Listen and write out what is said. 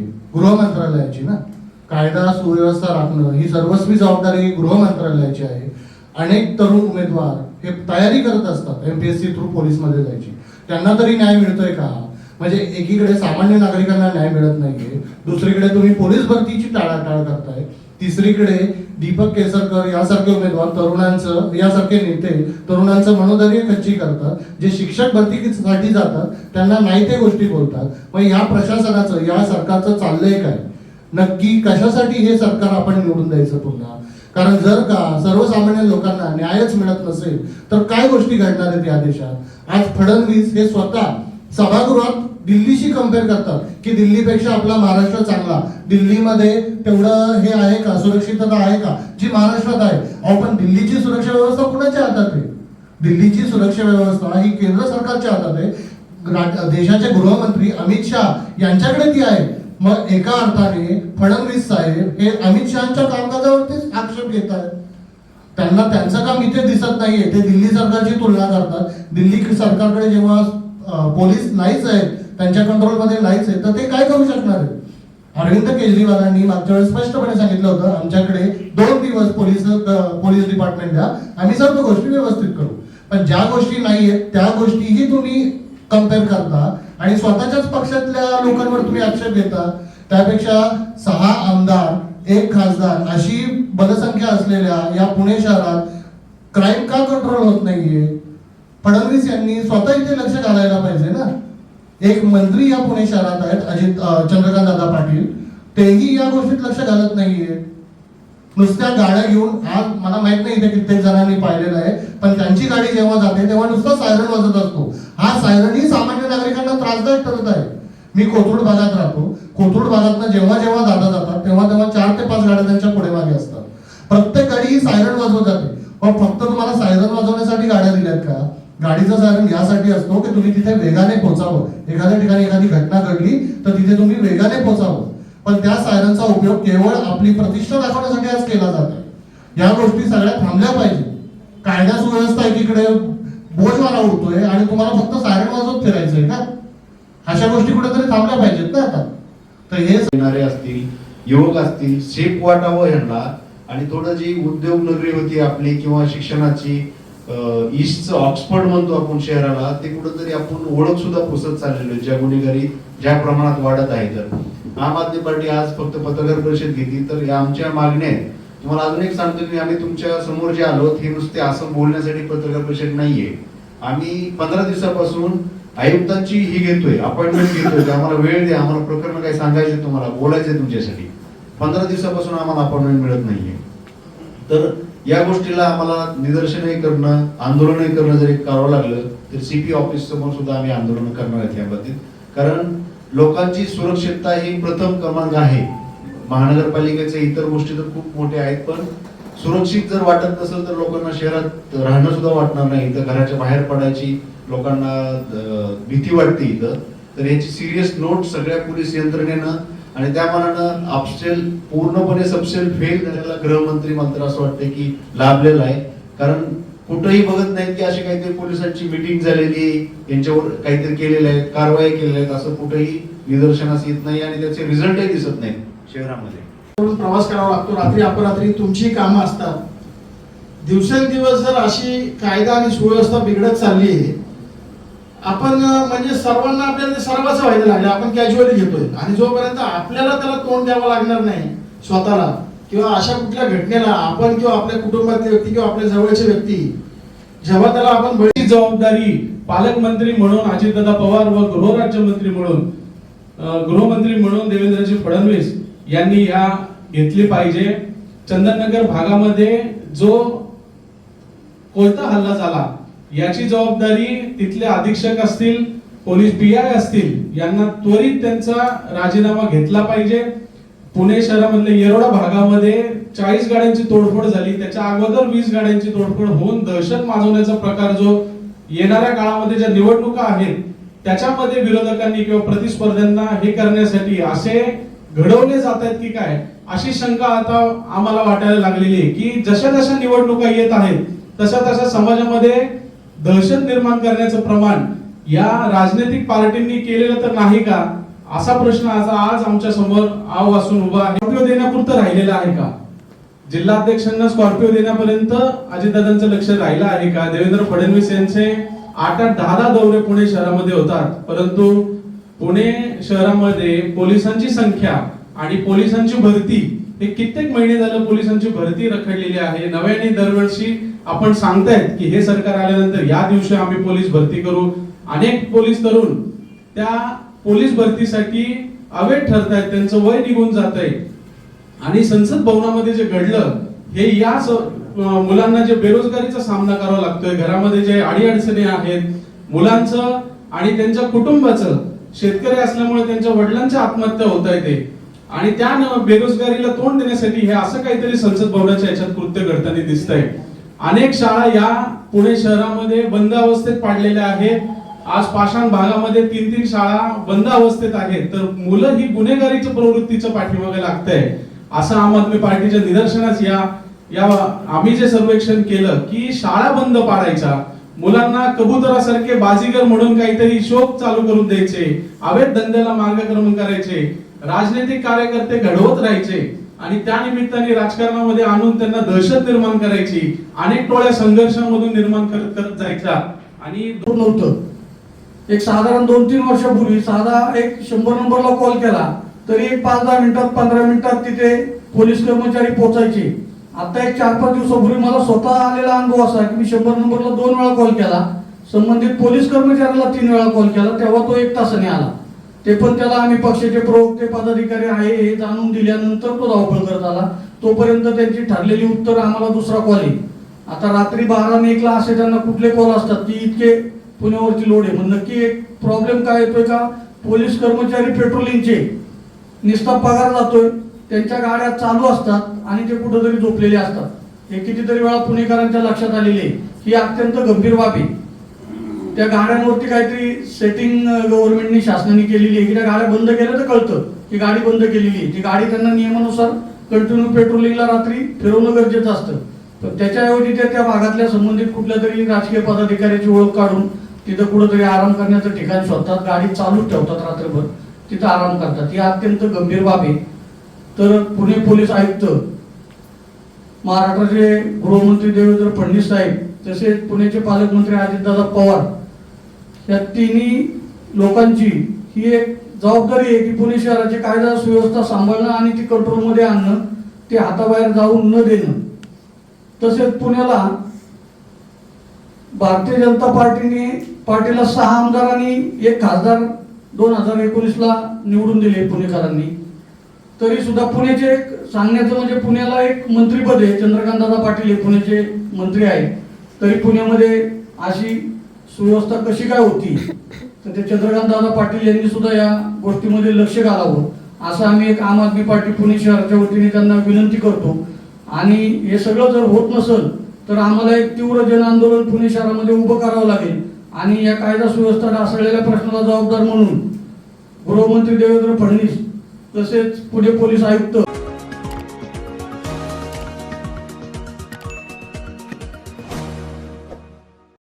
कोणाची गृह मंत्रालयाची ना. कायदा सुव्यवस्था राखणं ही सर्वस्वी जबाबदारी गृह मंत्रालयाची आहे. अनेक तरुण उमेदवार हे तयारी करत असतात एमपीएससी थ्रू पोलीसमध्ये जायची. त्यांना तरी न्याय मिळतोय का? म्हणजे एकीकडे सामान्य नागरिकांना न्याय मिळत नाहीये. दुसरीकडे तुम्ही पोलीस भरतीची टाळाटाळ करताय. तिसरीकडे दीपक केसरकर यासारखे उमेदवार तरुणांचं यासारखे नेते तरुणांचं मनोधैर्य खच्ची करतात जे शिक्षक भरतीसाठी जातात त्यांना नाही ते गोष्टी बोलतात. मग या प्रशासनाचं या सरकारचं चाललंय काय? नक्की कशासाठी हे सरकार आपण निवडून द्यायचं पुन्हा? कारण जर का सर्वसामान्य लोकांना न्यायच मिळत नसेल तर काय गोष्टी घडणार आहेत या देशात? आज फडणवीस हे स्वतः सभागृहात दिल्लीशी कंपेअर करतात की दिल्लीपेक्षा आपला महाराष्ट्र चांगला. दिल्लीमध्ये तेवढं हे आहे का? सुरक्षितता आहे का? जी महाराष्ट्रात आहे. अहो पण दिल्लीची सुरक्षा व्यवस्था कुणाच्या हातात आहे? दिल्लीची सुरक्षा व्यवस्था ही केंद्र सरकारच्या हातात आहे. देशाचे गृहमंत्री अमित शाह यांच्याकडे ती आहे. मग एका अर्थाने फडणवीस साहेब हे अमित शहाच्या कामकाजावरतीच आक्षेप घेत आहेत. त्यांना त्यांचं काम इथे दिसत नाहीये. ते दिल्ली सरकारची तुलना करतात. दिल्ली सरकारकडे जेव्हा पोलीस नाहीच आहेत त्यांच्या कंट्रोलमध्ये नाहीच आहेत तर ते काय करू शकणार अरविंद केजरीवालांनी मागच्या वेळेस स्पष्टपणे सांगितलं होतं आमच्याकडे दोन दिवस पोलीस पोलीस डिपार्टमेंट द्या. आम्ही सर्व गोष्टी व्यवस्थित करू. पण ज्या गोष्टी नाही आहेत त्या गोष्टीही तुम्ही कंपेअर करता आणि स्वतःच्याच पक्षातल्या लोकांवर तुम्ही आक्षेप घेता. त्यापेक्षा सहा आमदार एक खासदार अशी बलसंख्या असलेल्या या पुणे शहरात क्राईम का कंट्रोल होत नाहीये? फडणवीस यांनी स्वतः इथे लक्ष घालायला पाहिजे ना. एक मंत्री या पुणे शहरात आहेत अजित चंद्रकांत दादा पाटील. तेही या गोष्टीत लक्ष घालत नाहीये. नुसत्या गाड्या घेऊन आज मला माहीत नाही इथे कित्येक जणांनी पाहिलेलं आहे पण त्यांची गाडी जेव्हा जाते तेव्हा नुसता सायरन वाजत असतो. हा सायरनही सामान्य नागरिकांना त्रासदायक ठरत आहे. मी कोथरूड भागात राहतो. कोथरूड भागात जेव्हा जेव्हा जाता जातात तेव्हा तेव्हा चार ते पाच गाड्या त्यांच्या पुढे मागे असतात. प्रत्येक गाडी ही सायरन वाजवत जाते. पण फक्त तुम्हाला सायरन वाजवण्यासाठी गाड्या दिल्यात का? गाडीचा सायरन यासाठी असतो की तुम्ही तिथे वेगाने पोहोचावं एखाद्या ठिकाणी एखादी घटना घडली तर तिथे तुम्ही वेगाने पोहोचावं पण त्या सायरनचा उपयोग केवळ आपली प्रतिष्ठा दाखवण्यासाठी आज केला जातो. या गोष्टी सगळ्या थांबल्या पाहिजे. कायदा सुव्यवस्था एकीकडे मला उडतोय आणि तुम्हाला फक्त सायरन वाजवत फिरायचंय का? अशा गोष्टी कुठेतरी थांबल्या पाहिजेत ना आता. तर हे येणारे असतील योग असतील शेप वाटावं यांना आणि थोडं जी उद्योग नगरी होती आपली किंवा शिक्षणाची ईस्टचं ऑक्सफर्ड म्हणतो आपण शहराला ते कुठंतरी आपण ओळख सुद्धा पुसत चाललेलो ज्या गुन्हेगारी ज्या प्रमाणात वाढत आहे तर. आम आदमी पार्टी आज फक्त पत्रकार परिषद घेतली तर या आमच्या मागण्या आहेत. तुम्हाला अजून एक सांगतो की आम्ही तुमच्यासमोर जे आलो हे नुसते असं बोलण्यासाठी पत्रकार परिषद नाहीये. आम्ही पंधरा दिवसापासून आयुक्तांची ही घेतोय अपॉइंटमेंट घेतोय की आम्हाला वेळ द्या आम्हाला प्रकरण काही सांगायचे तुम्हाला बोलायचे तुमच्यासाठी. पंधरा दिवसापासून आम्हाला अपॉइंटमेंट मिळत नाहीये. तर या गोष्टीला आम्हाला निदर्शनही करणं आंदोलनही करणं जरी करावं लागलं तर सीपी ऑफिस समोर सुद्धा आम्ही आंदोलन करणार आहेत याबाबतीत. कारण लोकांची सुरक्षितता ही प्रथम क्रमांक आहे. महानगरपालिकेच्या इतर गोष्टी तर खूप मोठ्या आहेत पण सुरक्षित जर वाटत नसेल तर लोकांना शहरात राहणं सुद्धा वाटणार नाही. तर घराच्या बाहेर पडायची लोकांना भीती वाटते इथं. तर याची सिरियस नोट सगळ्या पोलीस यंत्रणेनं आणि त्या मनानं अपसेल पूर्णपणे सबसेल फेल झालेला गृहमंत्री मला तर असं वाटतं की लाभलेला आहे. कारण कुठंही बघत नाहीत की अशी काहीतरी पोलिसांची मिटिंग झालेली आहे. यांच्यावर काहीतरी केलेलं आहे कारवाई केलेल्या आहेत असं कुठेही निदर्शनास येत नाही आणि त्याचे रिझल्टही दिसत नाहीत. शहरामध्ये. प्रवास करावा लागतो. रात्री अपरात्री तुमची कामं असतात. दिवसेंदिवस जर अशी कायदा आणि सुव्यवस्था बिघडत चालली आहे आपण म्हणजे सर्वांना आपल्याला ते सर्वांचं व्हायला लागलं. आपण कॅज्युअली घेतोय. आणि जोपर्यंत आपल्याला त्याला तोंड द्यावं लागणार नाही स्वतःला किंवा अशा कुठल्या घटनेला आपण किंवा आपल्या कुटुंबातले व्यक्ती किंवा आपल्या जवळचे व्यक्ती जेव्हा त्याला आपण बळी जबाबदारी पालकमंत्री म्हणून अजितदादा पवार व गृहराज्यमंत्री म्हणून गृहमंत्री म्हणून देवेंद्रजी फडणवीस यांनी ह्या घेतली पाहिजे. चंदननगर भागामध्ये जो कोणता हल्ला झाला याची जबाबदारी तिथले अधीक्षक असतील पोलीस पी आय असतील यांना त्वरित त्यांचा राजीनामा घेतला पाहिजे. पुणे शहरामधल्या येरोडा भागामध्ये चाळीस गाड्यांची तोडफोड झाली. त्याच्या अगोदर वीस गाड्यांची तोडफोड होऊन दहशत माजवण्याचा प्रकार जो येणाऱ्या काळामध्ये ज्या निवडणुका आहेत त्याच्यामध्ये विरोधकांनी किंवा प्रतिस्पर्ध्यांना हे करण्यासाठी असे घडवले जात आहेत की काय अशी शंका आता आम्हाला वाटायला लागलेली आहे की जशा जशा निवडणुका येत आहेत तशा तशा समाजामध्ये दहशत निर्माण करण्याचं प्रमाण या राजनैतिक पार्टींनी केलेलं तर नाही का? असा प्रश्न आज आज आमच्यासमोर आव असून उभा आहे. स्कॉर्पिओ देण्यापुरतं राहिलेला आहे का? जिल्हाध्यक्षांना स्कॉर्पिओ देण्यापर्यंत अजितदादांचं लक्ष राहिलं आहे का? देवेंद्र फडणवीस यांचे आठ आठ दहा दहा दौरे पुणे शहरामध्ये होतात. परंतु पुणे शहरामध्ये पोलिसांची संख्या आणि पोलिसांची भरती हे कित्येक महिने झालं पोलिसांची भरती रखडलेली आहे. नव्याने दरवर्षी आपण सांगतायत की हे सरकार आल्यानंतर या दिवशी आम्ही पोलीस भरती करू. अनेक पोलीस तरुण त्या पोलीस भरतीसाठी अवैध आहेत त्यांचं वय निघून जात आहे आणि संसद भवनामध्ये जे घडलं हे या मुलांना जे बेरोजगारीचा सामना करावा लागतोय घरामध्ये जे अडीअडचणी आहेत मुलांचं आणि त्यांच्या कुटुंबाचं शेतकरी असल्यामुळे त्यांच्या वडिलांच्या आत्महत्या होत आहे ते आणि त्या बेरोजगारीला तोंड देण्यासाठी हे असं काहीतरी संसद भवनाच्या याच्यात कृत्य घडताना दिसतंय. अनेक शाळा या पुणे शहरामध्ये बंद अवस्थेत पाडलेल्या आहेत. आज पाषाण भागामध्ये तीन तीन शाळा बंद अवस्थेत आहेत. तर मुलं ही गुन्हेगारीच्या प्रवृत्तीचं पाठीमागे लागतंय. असं आम आदमी पार्टीच्या निदर्शनास या या आम्ही जे सर्वेक्षण केलं की शाळा बंद पाडायच्या. मुलांना कबुतरासारखे बाजीगर म्हणून काहीतरी शोक चालू करून द्यायचे. अवैध धंद्याला मार्गक्रमण करायचे. राजनैतिक कार्यकर्ते घडवत राहायचे. आणि त्या निमित्ताने राजकारणामध्ये आणून त्यांना दहशत निर्माण करायची अनेक टोळ्या संघर्षामधून निर्माण करत करत जायचा. आणि नव्हतं. एक साधारण दोन तीन वर्षापूर्वी साधा एक शंभर नंबरला कॉल केला तरी एक पाच दहा मिनिटात पंधरा मिनिटात तिथे पोलीस कर्मचारी पोहोचायचे आता एक चार पाच दिवसापूर्वी मला स्वतः आलेला अनुभव असा की मी शंभर नंबरला दोन वेळा कॉल केला. संबंधित पोलीस कर्मचाऱ्याला तीन वेळा कॉल केला तेव्हा तो एक तासाने आला. ते पण त्याला आम्ही पक्षाचे प्रवक्ते पदाधिकारी आहे हे जाणून दिल्यानंतर तो धावपळ करत आला. तोपर्यंत त्यांची ठरलेली उत्तर आम्हाला दुसरा कॉल येईल. आता रात्री बारा आणि एकला असे त्यांना कुठले कॉल असतात ती इतके पुण्यावरची लोड आहे. मग नक्की एक प्रॉब्लेम काय येतोय का? पोलीस कर्मचारी पेट्रोलिंगचे निस्ता पगार जातोय. त्यांच्या गाड्या चालू असतात आणि ते कुठंतरी झोपलेले असतात. हे कितीतरी वेळा पुणेकरांच्या लक्षात आलेले आहे. ही अत्यंत गंभीर बाब आहे. त्या गाड्यांवरती काहीतरी सेटिंग गव्हर्नमेंटनी शासनाने केलेली आहे की त्या गाड्या बंद केल्या तर कळतं की गाडी बंद केलेली आहे. ती गाडी त्यांना नियमानुसार कंटिन्यू पेट्रोलिंगला रात्री फिरवणं गरजेचं असतं. तर त्याच्याऐवजी त्या त्या भागातल्या संबंधित कुठल्या तरी राजकीय पदाधिकाऱ्याची ओळख काढून तिथं कुठंतरी आराम करण्याचं ठिकाण शोधतात गाडी चालूच ठेवतात रात्रभर. तिथं आराम करतात. ही अत्यंत गंभीर बाब आहे. तर पुणे पोलीस आयुक्त महाराष्ट्राचे गृहमंत्री देवेंद्र फडणवीस साहेब तसेच पुण्याचे पालकमंत्री अजितदादा पवार या तिन्ही लोकांची ही एक जबाबदारी आहे की पुणे शहराची कायदा सुव्यवस्था सांभाळणं आणि ती कंट्रोलमध्ये आणणं ते हाताबाहेर जाऊन न देणं. तसेच पुण्याला भारतीय जनता पार्टीने पार्टीला सहा आमदार आणि एक खासदार दोन हजार एकोणीसला निवडून दिले पुणेकरांनी. तरी सुद्धा पुण्याचे एक सांगण्याचं म्हणजे पुण्याला एक मंत्रीपद आहे. चंद्रकांतदादा पाटील हे पुण्याचे मंत्री आहे तरी पुण्यामध्ये अशी सुव्यवस्था कशी काय होती? तर ते चंद्रकांत दादा पाटील यांनी सुद्धा या गोष्टीमध्ये लक्ष घालावं. असं आम्ही एक आम आदमी पार्टी पुणे शहराच्या वतीने त्यांना विनंती करतो. आणि हे सगळं जर होत नसेल तर आम्हाला एक तीव्र जन आंदोलन पुणे शहरामध्ये उभं करावं लागेल. आणि या कायदा सुव्यवस्था ढासळलेल्या प्रश्नाला जबाबदार म्हणून गृहमंत्री देवेंद्र फडणवीस तसेच पुणे पोलीस आयुक्त